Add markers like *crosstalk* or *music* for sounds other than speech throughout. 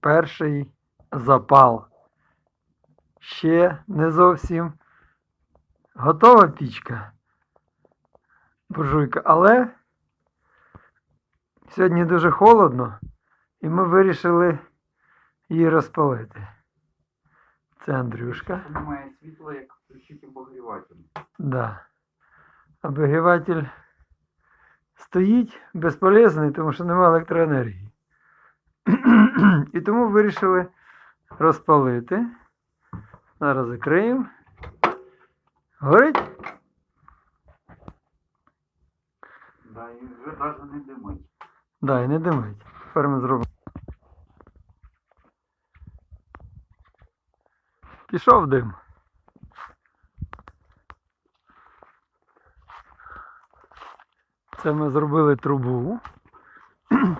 перший запал. Ще не зовсім готова пічка. Буржуйка, але сьогодні дуже холодно, і ми вирішили її розпалити. Це Андрюшка. Немає світла, як включити обогріватель. Да. Обігріватель стоїть безполезний, тому що немає електроенергії. І тому вирішили розпалити. Зараз закриємо. Горить? Да, і вже навіть не димить. Да, і не димить. Тепер ми зробимо. Пішов дим. Це ми зробили трубу.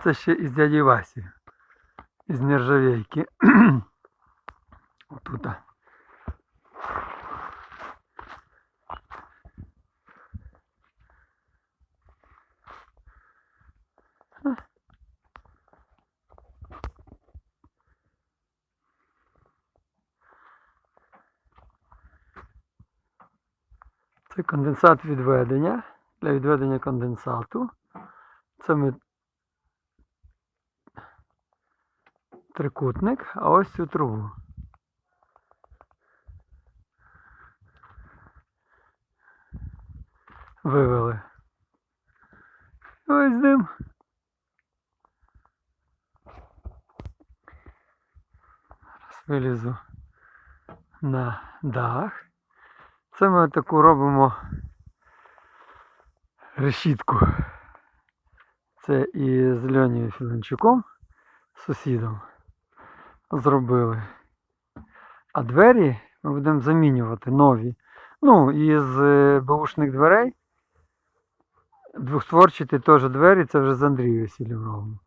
Це ще із дяді Васі. Із нержавейки. *clears throat* Отута. Це конденсат відведення. Для відведення конденсату. Це ми трикутник, а ось цю трубу. Вивели. Ось дим. Зараз вилізу на дах. Це ми таку робимо решітку. Це і з Льонією Філенчуком, сусідом, зробили. А двері ми будемо замінювати нові. Ну, із е, бушних дверей. Двохстворчаті теж двері, це вже з Андрією Василем робимо.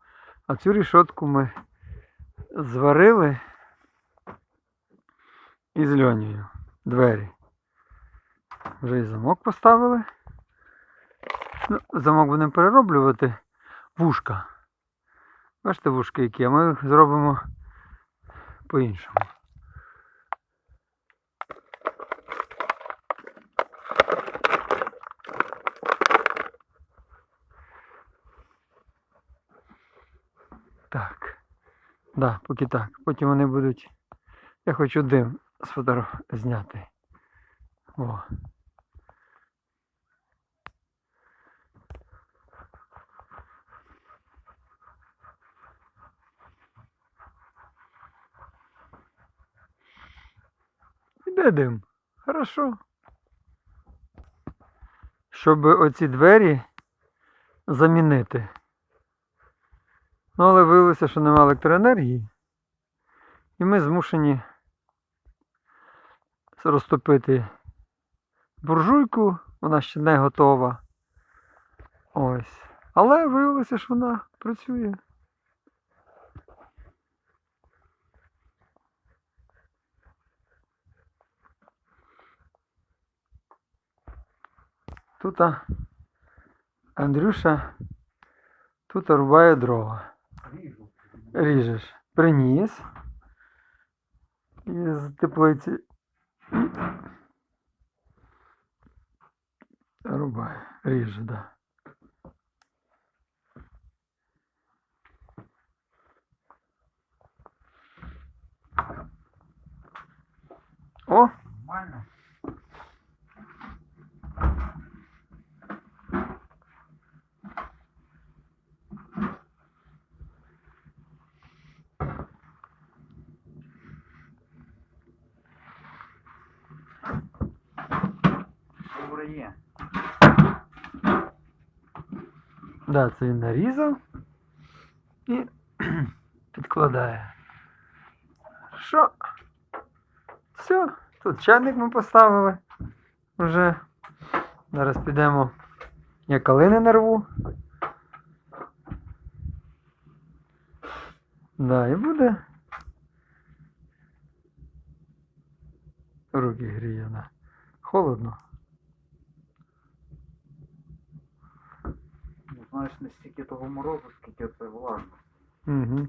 А цю рішотку ми зварили із Льонією. Двері. Вже і замок поставили. Ну, замок будемо перероблювати. Вушка. Бачите вушки які, а ми зробимо по-іншому. Так. Да, поки так. Потім вони будуть. Я хочу дим з сфотограф... зняти. О. Іде дим. Хорошо. Щоб оці двері замінити. Ну, але виявилося, що немає електроенергії. І ми змушені розтопити буржуйку, вона ще не готова. Ось. Але виявилося, що вона працює. Тут Андрюша тут рубає дрова. Ріжу. Ріжеш. Приніс із теплиці. Рубає. Ріже, да. О, Нормально. Добре є. да, це він нарізав і *clears throat* підкладає. Що? Все, тут чайник ми поставили вже. Зараз підемо. Я калини нарву. Да, і буде. Руки гріє, да. Холодно. Ну, знаєш, не стільки того морозу, скільки це влажно. Угу.